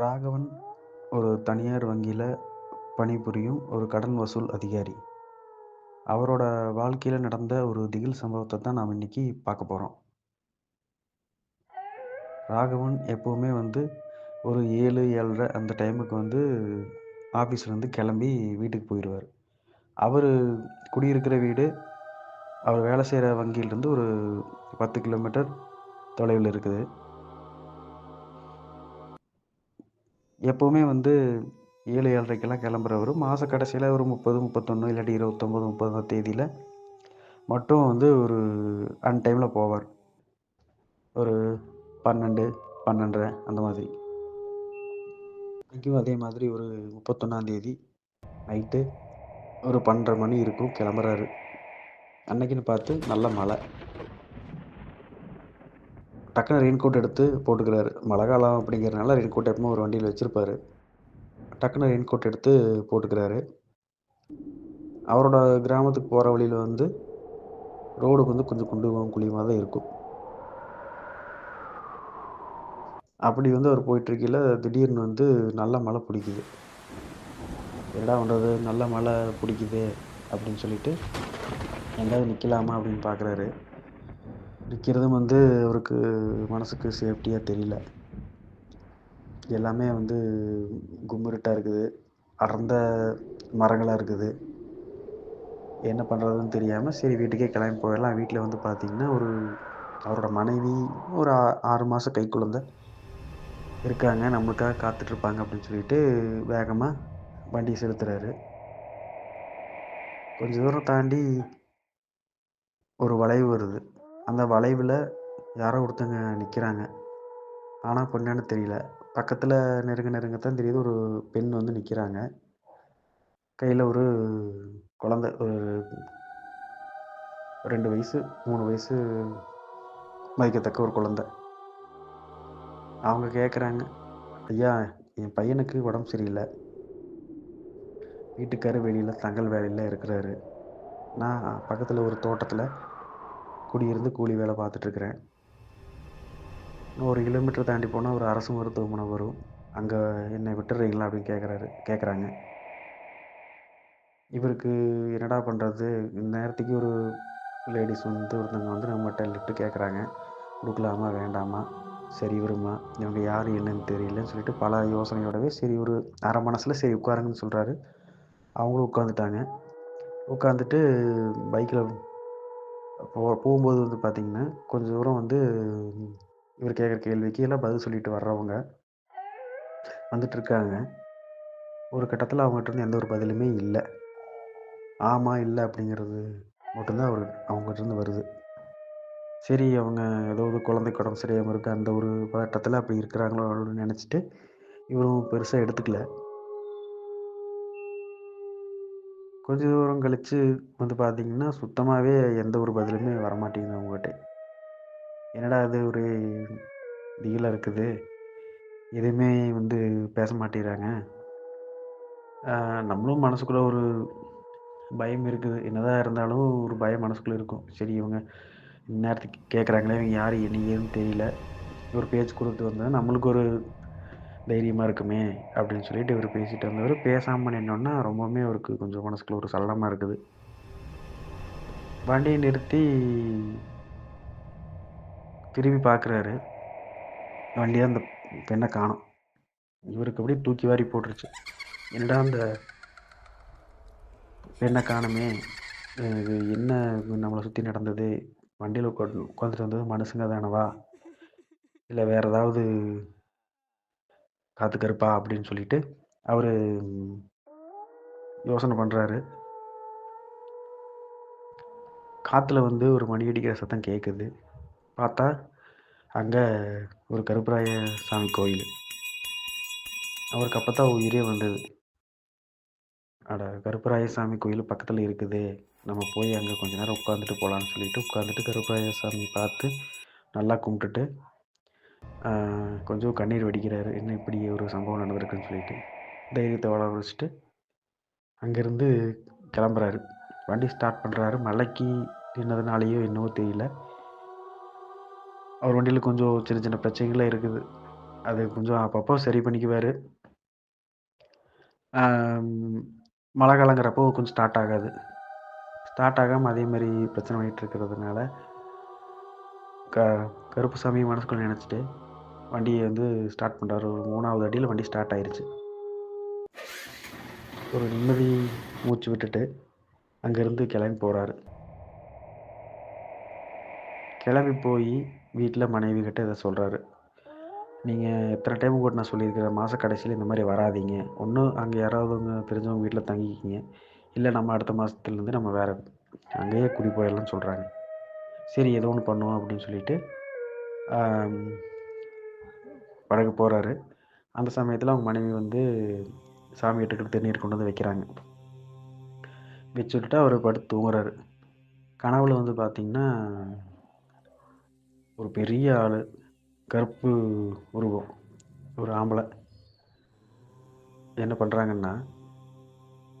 ராகவன் ஒரு தனியார் வங்கியில் பணிபுரியும் ஒரு கடன் வசூல் அதிகாரி. அவரோட வாழ்க்கையில் நடந்த ஒரு திகில் சம்பவத்தை தான் நாம் இன்றைக்கி பார்க்க போகிறோம் ராகவன் எப்போவுமே வந்து ஒரு ஏழு ஏழரை அந்த டைமுக்கு வந்து ஆஃபீஸ்லேருந்து கிளம்பி வீட்டுக்கு போயிடுவார் அவர் குடியிருக்கிற வீடு அவர் வேலை செய்கிற வங்கியிலேருந்து ஒரு பத்து கிலோமீட்டர் தொலைவில் இருக்குது. எப்போவுமே வந்து ஏழு ஏழரைக்கெல்லாம் கிளம்புறவர். மாத கடைசியில் ஒரு முப்பது முப்பத்தொன்று இல்லாட்டி இருபத்தொம்போது முப்பதாம் தேதியில் மட்டும் வந்து ஒரு அன் டைமில் போவார். ஒரு பன்னெண்டு பன்னெண்டரை அந்த மாதிரி. அங்கேயும் அதே மாதிரி ஒரு முப்பத்தொன்னாந்தேதி நைட்டு ஒரு பன்னெண்டரை மணி இருக்கும் கிளம்புறாரு. அன்னைக்குன்னு பார்த்து நல்ல மழை. டக்குன்னு ரெயின் கோட் எடுத்து போட்டுக்கிறாரு. மழை காலம் அப்படிங்கிறனால ரெயின் கோட் எப்பவுமே ஒரு வண்டியில் வச்சுருப்பாரு. டக்குன்னு ரெயின் கோட் எடுத்து போட்டுக்கிறாரு. அவரோட கிராமத்துக்கு போகிற வழியில் வந்து ரோடு வந்து கொஞ்சம் குண்டு குழியுமாக தான் இருக்கும். அப்படி வந்து அவர் போயிட்டுருக்கையில் திடீர்னு வந்து நல்ல மழை பிடிக்குது. என்னடா பண்ணுறது நல்ல மழை பிடிக்குது அப்படின்னு சொல்லிட்டு எங்கேயாவது நிற்கலாமா அப்படின்னு பார்க்குறாரு நிற்கிறதும் வந்து அவருக்கு மனசுக்கு சேஃப்டியாக தெரியல. எல்லாமே வந்து கும்மிருட்டாக இருக்குது. அடர்ந்த மரங்களாக இருக்குது. என்ன பண்ணுறதுன்னு தெரியாமல் சரி வீட்டுக்கே கிளம்பி போயிடலாம். வீட்டில் வந்து பார்த்திங்கன்னா ஒரு அவரோட மனைவி ஒரு ஆ ஆறு மாதம் கை குழந்த இருக்காங்க. நம்மளுக்காக காத்துட்ருப்பாங்க அப்படின்னு சொல்லிட்டு வேகமாக வண்டி செலுத்துகிறாரு கொஞ்சம் தூரம் தாண்டி ஒரு வளைவு வருது. அந்த வளைவில் யாரோ ஒருத்தங்க நிற்கிறாங்க ஆனால் பொண்ணான்னு தெரியல. பக்கத்தில் நெருங்க நெருங்க தான் தெரியுது. ஒரு பெண் வந்து நிற்கிறாங்க கையில் ஒரு குழந்த ஒரு ரெண்டு வயசு மூணு வயசு மதிக்கத்தக்க ஒரு குழந்த. அவங்க கேட்குறாங்க ஐயா என் பையனுக்கு உடம்பு சரியில்லை. வீட்டுக்காரர் வெளியில் தங்கல் வேலையில் இருக்கிறாரு. நான் பக்கத்தில் ஒரு தோட்டத்தில் குடியிருந்து கூலி வேலை பார்த்துட்ருக்குறேன். ஒரு கிலோமீட்டர் தாண்டி போனால் ஒரு அரசு மருத்துவமனை வரும். அங்கே என்னை விட்டுறீங்களா அப்படின்னு கேட்குறாரு கேட்குறாங்க இவருக்கு என்னடா பண்ணுறது நேரத்துக்கு ஒரு லேடிஸ் வந்து ஒருத்தவங்க வந்து நம்மகிட்ட லிஃப்ட்டு கேட்குறாங்க கொடுக்கலாமா வேண்டாமா? சரி வருமா இவங்க யார் என்னன்னு தெரியலன்னு சொல்லிட்டு பல யோசனையோடவே சரி ஒரு அரை மனசில் சரி உட்காருங்கன்னு சொல்கிறாரு அவங்களும் உட்காந்துட்டாங்க உட்காந்துட்டு பைக்கில் போ போகும்போது வந்து பார்த்திங்கன்னா கொஞ்சம் தூரம் வந்து இவர் கேட்குற கேள்விக்கு எல்லாம் பதில் சொல்லிட்டு வர்றவங்க வந்துட்டுருக்காங்க ஒரு கட்டத்தில் அவங்ககிட்ட எந்த ஒரு பதிலுமே இல்லை. ஆமாம் இல்லை அப்படிங்கிறது மட்டும்தான் அவர் அவங்ககிட்டருந்து வருது. சரி அவங்க ஏதோ ஒரு குழந்தைக்கு உடம்பு சரியாமல் இருக்குது அந்த ஒரு பதட்டத்தில் அப்படி இருக்கிறாங்களோ அப்படின்னு நினச்சிட்டு இவரும் பெருசாக எடுத்துக்கல. கொஞ்ச தூரம் கழித்து வந்து பார்த்தீங்கன்னா சுத்தமாகவே எந்த ஒரு பதிலுமே வரமாட்டேங்குது அவங்ககிட்ட என்னடா இது ஒரு டீலாக இருக்குது? எதுவுமே வந்து பேச மாட்டேங்கிறாங்க. நம்மளும் மனசுக்குள்ளே ஒரு பயம் இருக்குது. என்னதான் இருந்தாலும் ஒரு பயம் மனசுக்குள்ளே இருக்கும். சரி இவங்க இந்நேரத்துக்கு கேட்குறாங்களே இவங்க யார் என்ன ஏதுன்னு தெரியல. ஒரு பேச்சு கொடுத்து வந்தால் நம்மளுக்கு ஒரு தைரியமாக இருக்குமே அப்படின்னு சொல்லிட்டு இவர் பேசிட்டு வந்தவர் பேசாமல் நின்னோன்னா ரொம்பவுமே அவருக்கு கொஞ்சம் மனசுக்குள்ள ஒரு சல்லமாக இருக்குது. வண்டியை நிறுத்தி திரும்பி பார்க்குறாரு வண்டியாக அந்த பெண்ணை காணும். இவருக்கு அப்படியே தூக்கி வாரி போட்டுருச்சு. என்னடா அந்த பெண்ணை காணுமே? இது என்ன நம்மளை சுற்றி நடந்தது? வண்டியில் உட்காந்து உட்காந்துட்டு வந்தது மனுஷங்க தானவா இல்லை வேறு ஏதாவது காத்து கருப்பா அப்படின்னு சொல்லிட்டு அவர் யோசனை பண்ணுறாரு காற்றுல வந்து ஒரு மணி அடிக்கிற சத்தம் கேட்குது பார்த்தா அங்கே ஒரு கருப்பராய சாமி கோயில். அவருக்கு அப்போ தான் உயிரே வந்தது. அட கருப்பராய சாமி கோயில் பக்கத்தில் இருக்குது. நம்ம போய் அங்கே கொஞ்ச நேரம் உட்காந்துட்டு போகலான்னு சொல்லிட்டு உட்காந்துட்டு கருப்பராய சாமி பார்த்து நல்லா கும்பிட்டுட்டு கொஞ்சம் கண்ணீர் வடிக்கிறாரு. என்ன இப்படி ஒரு சம்பவம் நடந்திருக்குன்னு சொல்லிட்டு. தைரியத்தை வளர வச்சுட்டு அங்கேருந்து கிளம்புறாரு. வண்டி ஸ்டார்ட் பண்ணுறாரு மலைக்கு நின்னதுனாலேயோ என்னவோ தெரியல. அவர் வண்டியில் கொஞ்சம் சின்ன சின்ன பிரச்சனைகள்லாம் இருக்குது. அது கொஞ்சம் அப்பப்போ சரி பண்ணிக்குவார். மழை காலங்கிறப்போ கொஞ்சம் ஸ்டார்ட் ஆகாது. ஸ்டார்ட் ஆகாமல் அதே மாதிரி பிரச்சனை பண்ணிகிட்டு இருக்கிறதுனால, க கருப்புசாமி மனசுக்குள்ள நினச்சிட்டு வண்டியை வந்து ஸ்டார்ட் பண்ணுறாரு ஒரு மூணாவது அடியில் வண்டி ஸ்டார்ட் ஆயிடுச்சு ஒரு நிம்மதி மூச்சு விட்டுட்டு, அங்கேருந்து கிளம்பி போகிறாரு கிளம்பி போய் வீட்டில் மனைவி கிட்ட இதை சொல்கிறாரு நீங்கள் எத்தனை டைம் கூட நான் சொல்லியிருக்கிறேன், மாத கடைசியில இந்த மாதிரி வராதீங்க. ஒன்று அங்கே யாராவதுங்க தெரிஞ்சவங்க வீட்டில் தங்கிக்கிங்க. இல்லை நம்ம அடுத்த மாதத்துலேருந்து நம்ம வேறு அங்கேயே குடி போயிடலாம்னு சொல்கிறாங்க சரி ஏதோ ஒன்று பண்ணுவோம் அப்படின்னு சொல்லிட்டு, படகு போகிறாரு அந்த சமயத்தில் அவங்க மனைவி வந்து சாமி கிட்ட திருநீர் கொண்டு வந்து வைக்கிறாங்க. வச்சு அவர் படுத்து தூங்குறாரு. கனவுல வந்து பார்த்திங்கன்னா ஒரு பெரிய ஆள் கருப்பு உருவம். ஒரு ஆம்பளை என்ன பண்ணுறாங்கன்னா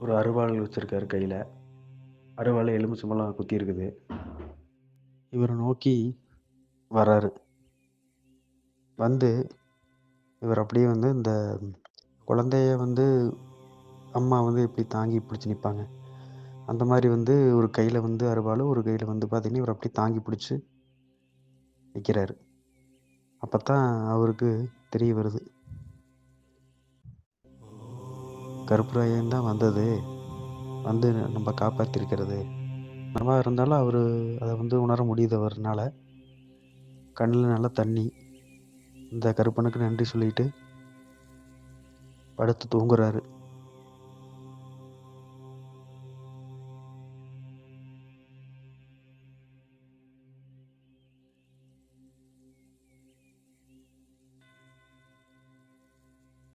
ஒரு அருவாள் வச்சிருக்காரு கையில் அருவாள் எலுமிச்சம்பழம் குத்தி இருக்குது. இவரை நோக்கி வராரு. வந்து இவர் அப்படியே வந்து இந்த குழந்தைய வந்து அம்மா வந்து எப்படி தாங்கி பிடிச்சி நிற்பாங்க அந்த மாதிரி வந்து ஒரு கையில் வந்து அருவாளு, ஒரு கையில் வந்து பார்த்திங்கன்னா இவர் அப்படியே தாங்கி பிடிச்சு அப்போ தான் அவருக்கு தெரிய வருது. கருப்புராயன் தான் வந்தது. வந்து நம்ம காப்பாற்றிருக்கிறது நம்ம இருந்தாலும் அவர் அதை வந்து உணர முடியுது அவர்னால. கண்ணில் நல்லா தண்ணி. இந்த கருப்பனுக்கு நன்றி சொல்லிட்டு படுத்து தூங்குறாரு.